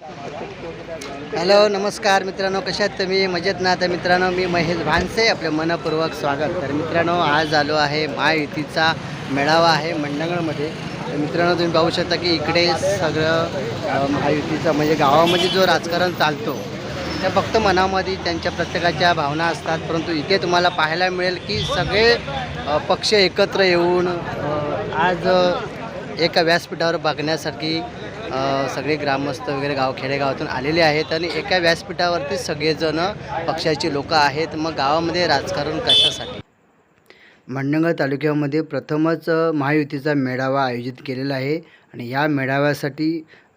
Hello नमस्कार मित्रांनो कशा आहेत तुम्ही? मजेत ना? तर मित्रांनो मी महेश भानसे आपलं मनपूर्वक स्वागत. तर मित्रांनो आज आलो आहे महायुतीचा मेळावा आहे मंडंगळमध्ये तर मित्रांनो तुम्ही पाहू शकता की इकडे सगळं महायुतीचा महायुतीचं म्हणजे गावामध्ये जो राजकारण चालतो ते फक्त मनामध्ये त्यांच्या प्रत्येकाच्या भावना असतात. परंतु इथे तुम्हाला पाहायला मिळेल की सगळे पक्ष एकत्र येऊन आज एका व्यासपीठावर बघण्यासाठी सगळे ग्रामस्थ वगैरे गाव खेडेगावातून आलेले आहेत आणि एका व्यासपीठावरती सगळेजण पक्षाचे लोक आहेत. मग गावामध्ये राजकारण कशासाठी? मंडणगड तालुक्यामध्ये प्रथमच महायुतीचा मेळावा आयोजित केलेला आहे आणि या मेळाव्यासाठी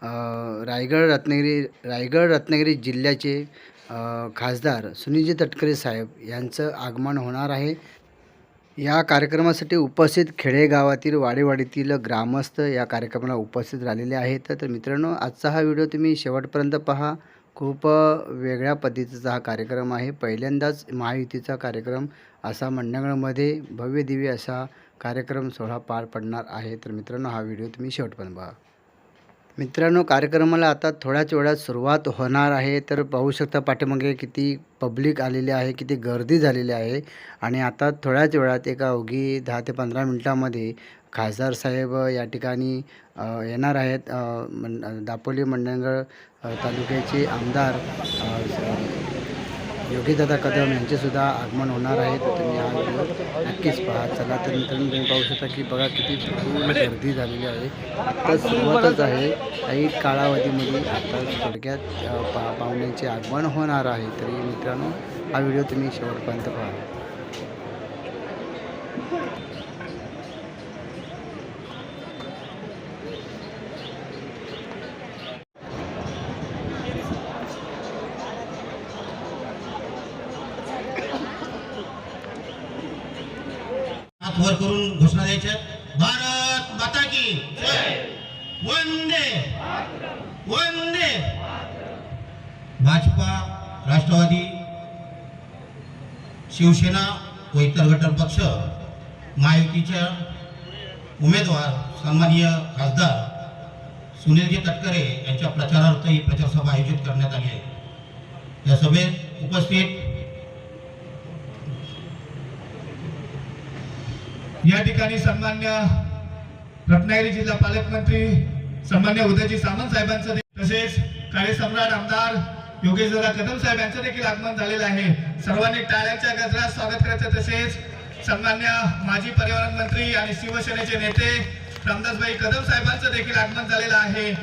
रायगड रत्नागिरी रायगड रत्नागिरी जिल्ह्याचे खासदार सुनीलजी तटकरे साहेब यांचं आगमन होणार आहे. या कार्यक्रमासाठी उपस्थित खेडेगावातील वाडेवाडीतील ग्रामस्थ या कार्यक्रमाला उपस्थित राहिलेले आहेत. तर मित्रांनो आजचा हा व्हिडिओ तुम्ही शेवटपर्यंत पहा. खूप वेगळ्या पद्धतीचा हा कार्यक्रम आहे. पहिल्यांदाच महायुतीचा कार्यक्रम असा मंडणगडमध्ये भव्य दिव्य असा कार्यक्रम सोहळा पार पडणार आहे. तर मित्रांनो हा व्हिडिओ तुम्ही शेवटपर्यंत पहा. मित्रांनो कार्यक्रमाला आता थोड्याच वेळात सुरुवात होणार आहे. तर पाहू शकता पाठीमागे किती पब्लिक आलेली आहे किती गर्दी झालेली आहे. आणि आता थोड्याच वेळात एका अवघी दहा ते पंधरा मिनटामध्ये खासदार साहेब या ठिकाणी येणार आहेत. दापोली मंडणगड तालुक्याचे आमदार योगीदादा कदम यांचेसुद्धा आगमन होणार आहे तर तुम्ही हा व्हिडिओ नक्कीच पहा. चला तर मित्रांनो तुम्ही पाहू शकता की बघा किती पूर्ण गर्दी झालेली आहे. आत्ता सुरुवातच आहे. काही कालावधीमध्ये आता थोडक्यात पा पाहुण्यांचे आगमन होणार आहे. तरी मित्रांनो हा व्हिडिओ तुम्ही शेवटपर्यंत पहा. हात करून घोषणा द्यायच्या. भारत माता की वंदे. वंदे. भाजपा राष्ट्रवादी शिवसेना व इतर घटक पक्ष महायुतीच्या उमेदवार सन्माननीय खासदार सुनीलजी तटकरे यांच्या प्रचारार्थ ही प्रचारसभा आयोजित करण्यात आली आहे. या सभेत उपस्थित या ठिकाणी सन्मान्य रत्नागिरी जिल्हा पालकमंत्री सन्मान्य उदयजी सामंत साहेबांचं तसेच कार्यसम्राट आमदार योगेशदादा कदम साहेब यांचं देखील आगमन झालेलं आहे. सर्वांनी टाळ्यांच्या गजरात स्वागत करायचं तसेच सन्मान्य माजी पर्यावरण मंत्री आणि शिवसेनेचे नेते रामदासभाई कदम साहेबांचं देखील आगमन झालेलं आहे.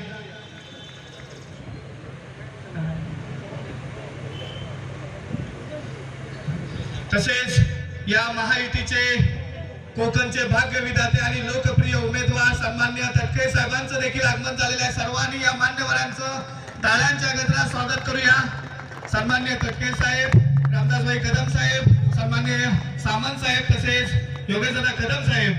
तसेच या महायुतीचे कोकणचे भाग्य विधाते आणि लोकप्रिय उमेदवार सन्मान्य तटकरे साहेबांचं देखील आगमन झालेलं आहे. सर्वांनी या मान्यवरांचं टाळ्यांच्या गजरात स्वागत करूया. सन्मान्य तटकरे साहेब रामदासभाई कदम साहेब सन्मान्य सामंत साहेब तसेच योगेशदादा कदम साहेब.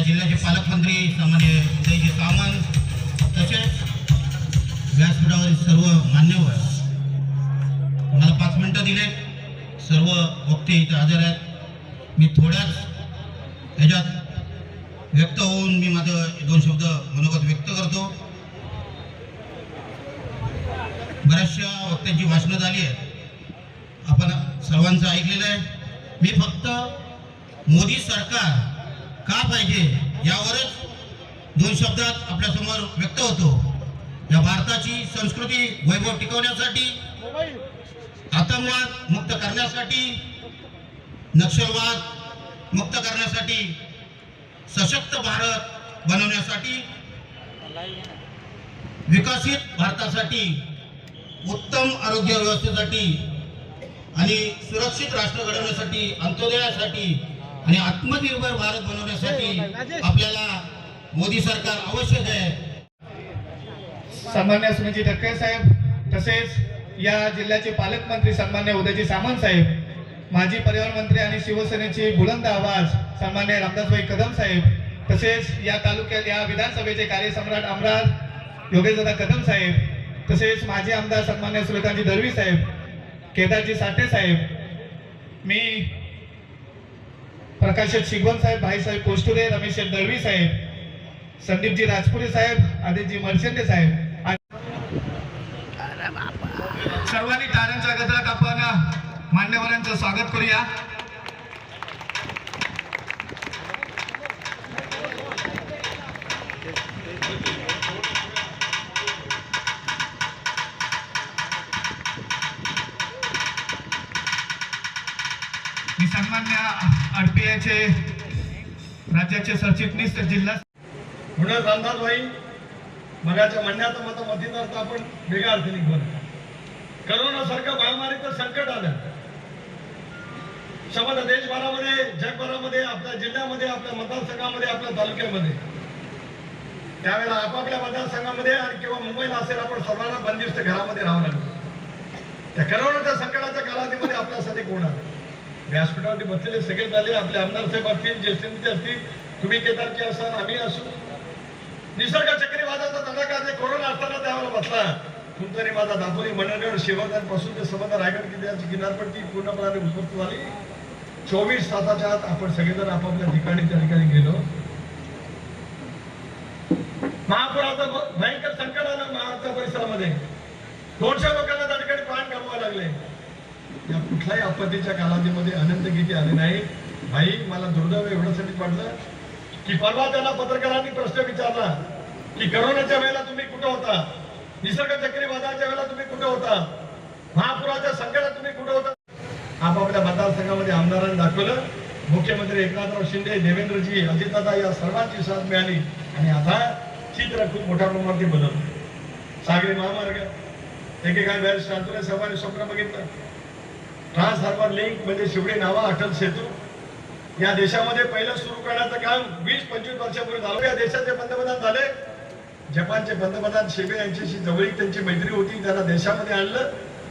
या जिल्ह्याचे पालकमंत्री सन्मान्य उदयजी सामंत तसेच व्यासपीठावरील सर्व मान्यवर मला पाच मिनटं दिले. सर्व वक्ते इथे हजर आहेत. मी थोड्याच ह्याच्यात व्यक्त होऊन मी माझं दोन शब्द मनोगत व्यक्त करतो. बऱ्याचशा वक्त्यांची भाषणं झाली आहेत. आपण सर्वांचं ऐकलेलं आहे. मी फक्त मोदी सरकार का पाहिजे यावरच दोन शब्दात आपल्यासमोर व्यक्त होतो. या भारताची संस्कृती वैभव टिकवण्यासाठी आतंकवाद मुक्त करण्यासाठी नक्षलवाद मुक्त करण्यासाठी सशक्त भारत बनवण्यासाठी विकसित भारतासाठी उत्तम आरोग्य व्यवस्थेसाठी आणि सुरक्षित राष्ट्र घडवण्यासाठी अंत्योदयासाठी आणि आत्मनिर्भर भारत बनवण्यासाठी आपल्याला मोदी सरकार आवश्यक आहे. सन्मान्य सुनीलजी तटकरे साहेब तसेच या जिल्ह्याचे पालकमंत्री सन्मान्य उदयजी सामंत साहेब माजी पर्यावरण मंत्री आणि शिवसेनेचे बुलंद आवाज सन्मान्य रामदासभाई कदम साहेब तसेच या तालुक्यात या विधानसभेचे कार्यसम्राट आमदार योगेशदादा कदम साहेब तसेच माजी आमदार सन्मान्य सुलतानजी दळवी साहेब केदारजी साठे साहेब मी प्रकाश शिगवण साहेब भाईसाहेब कोस्टुरे रमेश दळवी साहेब संदीपजी राजपुरे साहेब आदितजी मर्चंडे साहेब. सर्वांनी टाळ्यांच्या गजरात आपण मान्यवरांचं स्वागत करूया. मी सन्मान्य आरपीआयचे राज्याचे सरचिटणीस तर जिल्हा म्हणून रामदासबाई मगाच्या म्हणण्याचं मत मतीत आपण वेगळ्या अर्थाने बोल करोनासारखं महामारीचं संकट आलं. संबंध देशभरामध्ये जगभरामध्ये आपल्या जिल्ह्यामध्ये आपल्या मतदारसंघामध्ये आपल्या तालुक्यामध्ये. त्यावेळेला आपापल्या मतदारसंघामध्ये आणि किंवा मुंबईला असेल आपण सर्वांना बंदिस्त घरामध्ये राहावं लागलं. त्या करोनाच्या संकटाच्या कालावधीमध्ये आपल्यासाठी कोण आलं? व्यासपीठावरती बसलेले सगळे झाले आपले आमदार साहेब असतील ज्येष्ठ नेते असतील तुम्ही केदारचे असाल आम्ही असू. निसर्ग चक्रीवादाचा तडाखा जे कोरोना असताना त्यावर बसला. तुमचा माझा दापोली मंडळगड शिवगड ते संबंध रायगड किल्ल्याची किनारपट्टी पूर्णपणे उद्भूत झाली. चोवीस तासाच्या आत आपण सगळेजण आपापल्या ठिकाणी त्या ठिकाणी गेलो. महापुराचं भयंकर संकट आलं महाराष्ट्र परिसरामध्ये. दोनशे लोकांना त्या ठिकाणी प्राण गमवावे लागले. या कुठल्याही आपत्तीच्या कालावधीमध्ये अनंत गीते आले नाही. भाई मला दुर्दैव एवढ्यासाठी वाटलं की परवा त्याला पत्रकारांनी प्रश्न विचारला की करोनाच्या वेळेला तुम्ही कुठं होता? निसर्ग चक्रीवादळाच्या वेळेला तुम्ही कुठं होता? महापुराच्या संकटात तुम्ही कुठं होता? आपापल्या मतदारसंघामध्ये आमदारांनी दाखवलं. मुख्यमंत्री एकनाथराव शिंदे देवेंद्रजी अजितदादा या सर्वांची साथ मिळाली आणि आता चित्र खूप मोठ्या प्रमाणात बदललं. सागरी महामार्ग एकेकाळी वेळेस शांतने सर्वांनी स्वप्न बघितलं. ट्रान्स हार्बर लिंक म्हणजे शिवडी नावा अटल सेतू. या देशामध्ये पहिलं सुरू करण्याचं काम वीस पंचवीस वर्षापूर्वी झालं. या देशाचे पंतप्रधान झाले. जपानचे पंतप्रधान शेबे यांच्याशी जवळीक त्यांची मैत्री होती. त्यांना देशामध्ये आणलं.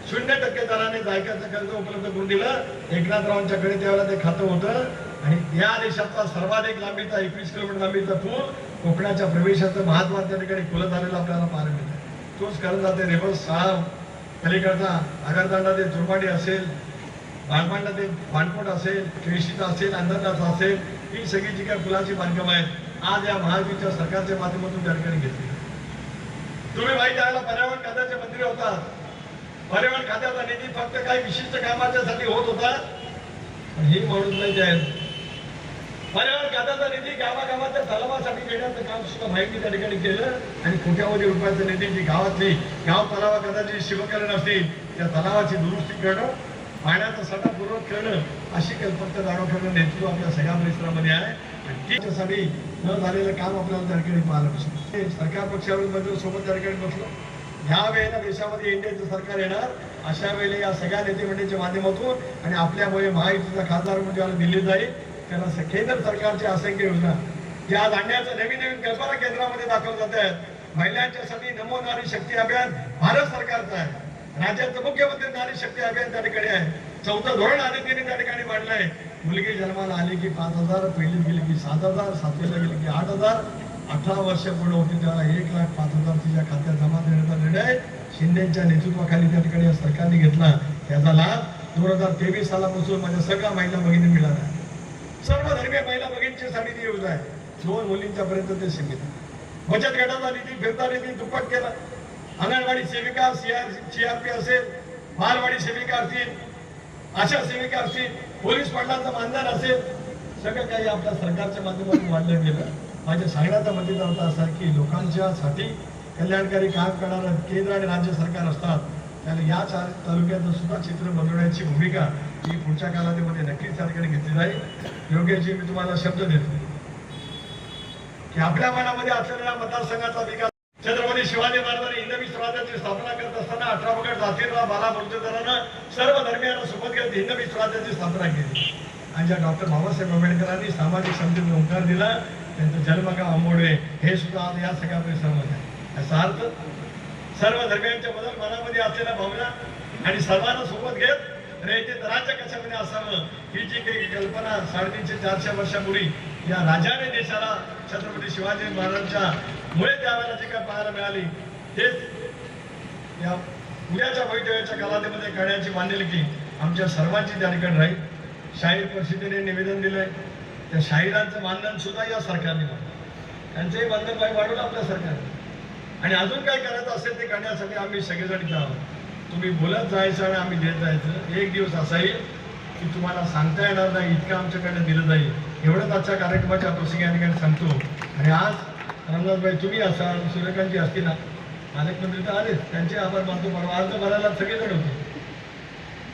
शून्य टक्के दराने जायकाचं कर्ज उपलब्ध करून दिलं. एकनाथरावांच्याकडे त्यावेळेला ते खातं होतं. आणि या देशातला सर्वाधिक लांबीचा एकवीस किलोमीटर लांबीचा पूल कोकणाच्या प्रवेशाचं महात्मा त्या ठिकाणी खुलं झालेलं आपल्याला पाहायला मिळतं. तोच करत जाते रेवस सहा पलीकडचा आगरदांडा ते दुर्माडी असेल. बाळमांडा ते बाणकोट असेल केळशीचा असेल अंधरनाथ असेल ही सगळी जी काही फुलाची बांधकाम आहेत आज या महावीरच्या सरकारच्या माध्यमातून त्या ठिकाणी घेतली. तुम्ही माहिती आहे पर्यावरण खात्याचे मंत्री होतात. पर्यावरण खात्याचा निधी फक्त काही विशिष्ट कामाच्यासाठी होत होता. पण हे म्हणून नाही आहे पर्यावरण खात्याचा निधी गावागावाच्या तलावासाठी देण्याचं काम सुद्धा माहिती त्या ठिकाणी केलं आणि कोट्यावधी रुपयाचा निधी जी गावातली गाव तलावा कदाचित शिवकरण असतील त्या तलावाची दुरुस्ती करणं पाण्याचा सगळा पूर्वक करणं अशी कल्पना दाखवणं नेतृत्व आपल्या सगळ्या परिसरामध्ये आहे. आणि त्याच्यासाठी न झालेलं काम आपल्याला त्या ठिकाणी पाहायला मिळतं. सरकार पक्षावरील बसलो सोबत त्या ठिकाणी बसलो. ह्या वेळेला देशामध्ये इंडियाचं सरकार येणार. अशा वेळेला या सगळ्या नेते मंडळीच्या माध्यमातून आणि आपल्यामुळे महायुतीचा खासदार म्हणून ज्याला दिल्लीत जाईल. त्यांना केंद्र सरकारच्या असंख्य योजना. या आणण्याच्या नवीन नवीन कल्पना केंद्रामध्ये दाखवल्या जात आहेत. महिलांच्यासाठी नमो नारी शक्ती अभियान भारत सरकारचं आहे. राज्याचं मुख्यमंत्री नारी शक्ती अभियान त्या ठिकाणी आहे. चौथं धोरण आदित्यने त्या ठिकाणी मांडलंय मुलगी जन्माला आली की पाच हजार पहिलीत गेली की सात हजार सातवीला गेली की आठ हजार. अठरा वर्ष पूर्ण होती त्याला एक लाख पाच हजार तिच्या खात्यात जमा देण्याचा निर्णय शिंदेच्या नेतृत्वाखाली त्या ठिकाणी सरकारने घेतला. त्याचा लाभ दोन हजार तेवीस सालापासून माझ्या सगळ्या महिला भगिनी मिळाला सर्व धर्मीय महिला भगिनीची साठी ती योजना आहे. दोन मुलींच्या पर्यंत ते सीमित बचत गटाचा निधी फिरता निधी दुप्पट केला. अंगणवाडी सेविका सीआरपी असेल बालवाडी सेविका असतील आशा सेविका असतील पोलीस पाटलांचं मानधन असेल सगळं काही आपल्या सरकारच्या माध्यमातून मानलं गेलं माझ्या सांगण्याचा मतीचा होता असा की लोकांच्या साठी कल्याणकारी काम करणारं केंद्र आणि राज्य सरकार असतात. त्याला या चार तालुक्याचं सुद्धा चित्र बनवण्याची भूमिका ही पुढच्या कालावधीमध्ये नक्कीच त्या ठिकाणी घेतली जाईल. योग्यजी मी तुम्हाला शब्द देतो. की आपल्या मनामध्ये असलेल्या मतदारसंघाचा विकास छत्रपती शिवाजी महाराजांनी हिंदवी स्वराज्याची स्थापना करत असताना अठरा पगड जातीला बाला बलुतेदारानं सर्व धर्मियांना सोबत घेत हिंदवी स्वराज्याची स्थापना केली आणि ज्या डॉक्टर बाबासाहेब आंबेडकरांनी सामाजिक समतेचा ओंकार दिला त्यांचं जन्मगाव आंबोडवे हे सुद्धा आज या सगळ्या परिसरामध्ये आहे. याचा अर्थ सर्व धर्मियांच्या बदल मनामध्ये असलेल्या भावना आणि सर्वांना सोबत घेत रयते राज्य कशामध्ये असावं ही जी काही कल्पना साडेतीनशे चारशे वर्षापूर्वी या राजाने देशाला छत्रपती शिवाजी महाराजांच्या मुळे त्यावेळेला जे काय पाहायला मिळाली? तेच या उद्याच्या भवितव्याच्या कालावधीमध्ये करण्याची बांधिलकी आमच्या सर्वांची त्या ठिकाणी राहील. शाहीर परिषदेने निवेदन दिलंय. त्या शाहिरांचं मानधन सुद्धा या सरकारने वाढवलं. त्यांचंही बंधन पाय वाढवलं आपल्या सरकारने. आणि अजून काय करायचं असेल ते करण्यासाठी आम्ही सगळेजण इथं आहोत. तुम्ही बोलत जायचं आणि आम्ही देत जायचं. एक दिवस असा येईल की तुम्हाला सांगता येणार नाही इतकं आमच्याकडे दिलं जाईल. एवढंच आजच्या कार्यक्रमाच्या प्रसंगी या ठिकाणी सांगतो. आणि आज रामदासबाई तुम्ही असाल सूर्यकांतजी असतील ना पालकमंत्री तर आलेच. त्यांचे आभार मानतो परवा अर्ज भरायला सगळेजण होते.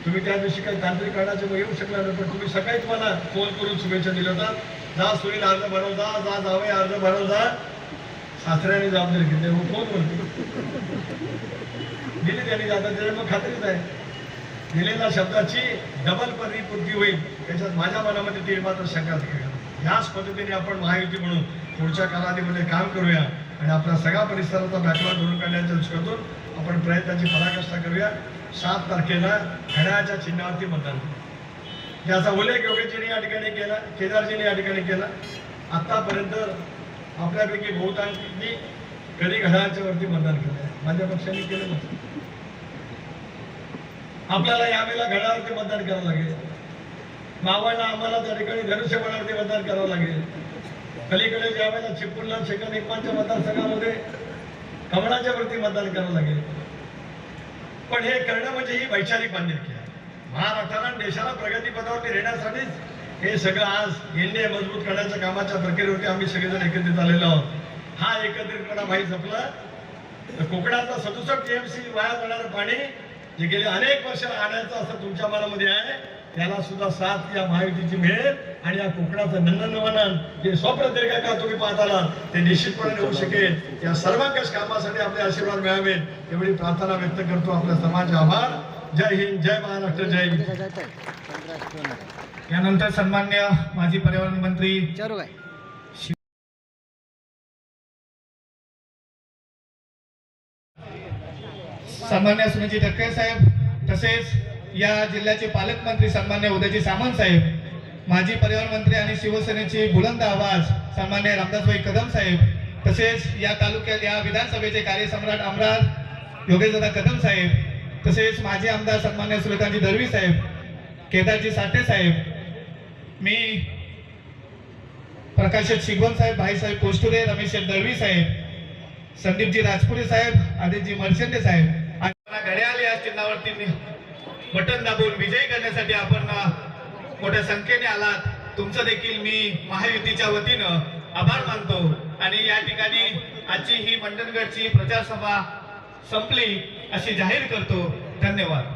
तुम्ही त्या दिवशी काही तांत्रिक कारणाचे येऊ शकला नाही पण तुम्ही सकाळी तुम्हाला फोन करून शुभेच्छा दिल्या होता जा सुनील अर्ज भरव जा जा जावे अर्ज भरव जा. सासऱ्याने जबाबदारी घेतली. मग फोन करतो दिली त्यांनी जातात त्याच्या मग खात्रीच आहे. दिलेल्या शब्दाची डबल परिपूर्ती होईल. त्याच्यात माझ्या मनामध्ये ती मात्र शंका नाही याच पद्धतीने आपण महायुती म्हणून पुढच्या कालावधीमध्ये काम करूया आणि आपल्या सगळ्या परिसराचा बॅकलॉग भरून काढण्याच्या दृष्टीतून आपण प्रयत्नाची पराकाष्ठा करूया. सात तारखेला घड्याळाच्या चिन्हावरती मतदान. करू. याचा उल्लेख योगेजीने या ठिकाणी केला केदारजीने या ठिकाणी केला. आतापर्यंत आपल्यापैकी बहुतांशी कधी घड्याळाच्या वरती मतदान केलं आहे माझ्या पक्षाने केलं नव्हतं आपल्याला यावेळेला घड्याळावरती मतदान करावं लागेल. मावळला आम्हाला त्या ठिकाणी धनुष्यबळावरती मतदान करावं लागेल. पलीकडे ज्यावेळेला चिपळूणला शेखर एकमानच्या मतदारसंघामध्ये कमळाच्या वरती मतदान करावं लागेल. पण हे करणं म्हणजे ही वैचारिक बांधिलकी आहे. महाराष्ट्राला देशाला प्रगतीपथावरती नेण्यासाठीच हे सगळं आज एनडीए मजबूत करण्याच्या कामाच्या प्रक्रियेवरती आम्ही सगळेजण एकत्रित आलेलो आहोत. हा एकत्रितपणा माहीत जपला तर कोकणातलं सदुसष्ट टीएमसी वाया जाणारं पाणी जे गेले अनेक वर्ष आणायचं असं तुमच्या मनामध्ये आहे त्याला सुद्धा साथ या महायुतीची मिळेल आणि या कोकणाचं नंदनवनन जे स्वप्न दीर्घकाळ तुम्ही पाहत आलात ते निश्चितपणे होऊ शकेल. या सर्वांकश कामासाठी आपले आशीर्वाद मिळावेत एवढी प्रार्थना व्यक्त करतो आपल्या समाज आभार. जय हिंद जय महाराष्ट्र जय हिंद. यानंतर सन्मान्य माजी पर्यावरण मंत्री सन्मान्य सुनीजी टक्के साहेब तसेच या जिल्ह्याचे पालकमंत्री सन्मान्य उदयजी सामंत साहेब माजी पर्यावरण मंत्री आणि शिवसेनेचे बुलंद आवाज सन्मान्य रामदासभाई कदम साहेब तसेच या तालुक्यात या विधानसभेचे कार्यसम्राट आमदार योगेशदादा कदम साहेब तसेच माजी आमदार सन्मान्य सूर्यकांतजी दळवी साहेब केदारजी साठे साहेब मी प्रकाशित शिगवण साहेब भाईसाहेब कोस्टुरे रमेश दळवी साहेब संदीपजी राजपुरे साहेब आदितजी मर्चंटे साहेब. आणि घड्याळ या चिन्हावरती बटन दाबून विजयी करण्यासाठी आपण मोठ्या संख्येने आलात. तुमचं देखील मी महायुतीच्या वतीनं आभार मानतो. आणि या ठिकाणी आजची ही मंडणगडची प्रचारसभा संपली अशी जाहीर करतो. धन्यवाद.